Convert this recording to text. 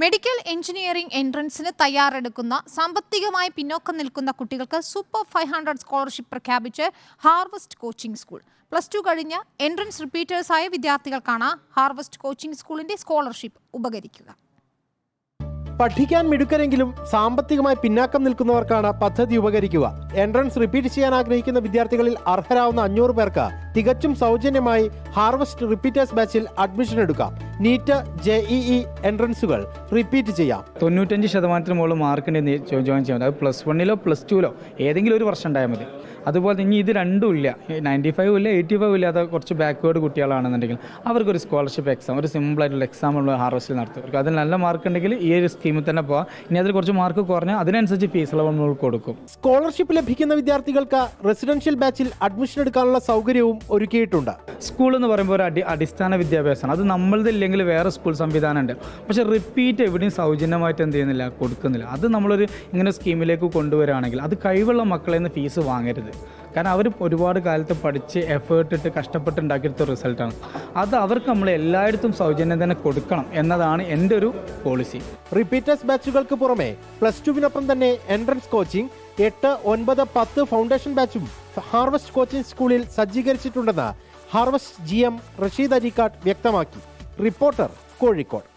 Medical engineering എൻട്രൻസിന് തയ്യാറെടുക്കുന്ന സാമ്പത്തികമായി പിന്നോക്കം നിൽക്കുന്ന കുട്ടികൾക്ക് സൂപ്പർ ഫൈവ് ഹൺഡ്രഡ് സ്കോളർഷിപ്പ് പ്രഖ്യാപിച്ച് harvest coaching school. Plus two കഴിഞ്ഞ എൻട്രൻസ് റിപ്പീറ്റേഴ്സായ വിദ്യാർത്ഥികൾക്കാണ് ഹാർവസ്റ്റ് കോച്ചിംഗ് സ്കൂളിന്റെ സ്കോളർഷിപ്പ് ഉപകരിക്കുക. പഠിക്കാൻ മിടുക്കരെങ്കിലും സാമ്പത്തികമായി പിന്നാക്കം നിൽക്കുന്നവർക്കാണ് പദ്ധതി ഉപകരിക്കുക. എൻട്രൻസ് റിപ്പീറ്റ് ചെയ്യാൻ ആഗ്രഹിക്കുന്ന വിദ്യാർത്ഥികളിൽ അർഹരാവുന്ന അഞ്ഞൂറ് പേർക്ക് തികച്ചും സൗജന്യമായി ഹാർവസ്റ്റ് റിപ്പീറ്റേഴ്സ് ബാച്ചിൽ അഡ്മിഷൻ എടുക്കാം. നീറ്റ് ജെ ഇ എൻട്രൻസുകൾ റിപ്പീറ്റ് ചെയ്യാം. തൊണ്ണൂറ്റഞ്ച് ശതമാനത്തിന് മുകളിൽ മാർക്കിന്റെ ഉണ്ടെങ്കിൽ ജോയിൻ ചെയ്യാൻ പറ്റും. അത് പ്ലസ് വണ്ണിലോ പ്ലസ് ടുവിലോ ഏതെങ്കിലും ഒരു വർഷം ഉണ്ടായാൽ മതി. അതുപോലെ ഇനി ഇത് രണ്ടും ഇല്ല. നയന്റി ഫൈവ് ഇല്ല എയ്റ്റി ഫൈവ് ഇല്ലാത്ത കുറച്ച് ബാക്ക്വേർഡ് കുട്ടികളാണെന്നുണ്ടെങ്കിൽ അവർക്കൊരു സ്കോളർഷിപ്പ് എക്സാം ഒരു സിമ്പിൾ ആയിട്ടുള്ള എക്സാം നമ്മൾ ഹാർവസ്റ്റിൽ നടത്തും. അവർക്ക് അതിൽ നല്ല മാർക്ക് ഉണ്ടെങ്കിൽ ഈ ഒരു സ്കീമിൽ തന്നെ പോകാം ഇനി അതിൽ കുറച്ച് മാർക്ക് കുറഞ്ഞാൽ അതിനനുസരിച്ച് ഫീസ് നമ്മൾ കൊടുക്കും. സ്കോളർഷിപ്പ് ലഭിക്കുന്ന വിദ്യാർത്ഥികൾക്ക് റെസിഡൻഷ്യൽ ബാച്ചിൽ അഡ്മിഷൻ എടുക്കാനുള്ള സൗകര്യവും ഒരുക്കിയിട്ടുണ്ട്. സ്കൂൾ എന്ന് പറയുമ്പോൾ ഒരു അടി അടിസ്ഥാന വിദ്യാഭ്യാസമാണ്. അത് നമ്മളതില്ലെങ്കിൽ വേറെ സ്കൂൾ സംവിധാനം ഉണ്ട് പക്ഷേ റിപ്പീറ്റ് എവിടെയും സൗജന്യമായിട്ട് എന്ത് ചെയ്യുന്നില്ല കൊടുക്കുന്നില്ല. അത് നമ്മളൊരു ഇങ്ങനെ സ്കീമിലേക്ക് കൊണ്ടുവരികയാണെങ്കിൽ അത് കഴിവുള്ള മക്കളെ നിന്ന് ഫീസ് വാങ്ങരുത്. കാരണം അവർ ഒരുപാട് കാലത്ത് പഠിച്ച് എഫേർട്ട് ഇട്ട് കഷ്ടപ്പെട്ട് ഉണ്ടാക്കിയെടുത്ത റിസൾട്ടാണ്. അത് അവർക്ക് നമ്മൾ എല്ലായിടത്തും സൗജന്യം തന്നെ കൊടുക്കണം എന്നതാണ് എന്റെ ഒരു പോളിസി റിപ്പീറ്റേഴ്സ് ബാച്ചുകൾക്ക് പുറമെ പ്ലസ് ടുവിനൊപ്പം തന്നെ എൻട്രൻസ് കോച്ചിംഗ് എട്ട് ഒൻപത് പത്ത് ഫൗണ്ടേഷൻ ബാച്ചും ഹാർവസ്റ്റ് കോച്ചിംഗ് സ്കൂളിൽ സജ്ജീകരിച്ചിട്ടുണ്ടെന്ന് harvest G M Rasheed Arikkad വ്യക്തമാക്കി. റിപ്പോർട്ടർ കോഴിക്കോട്.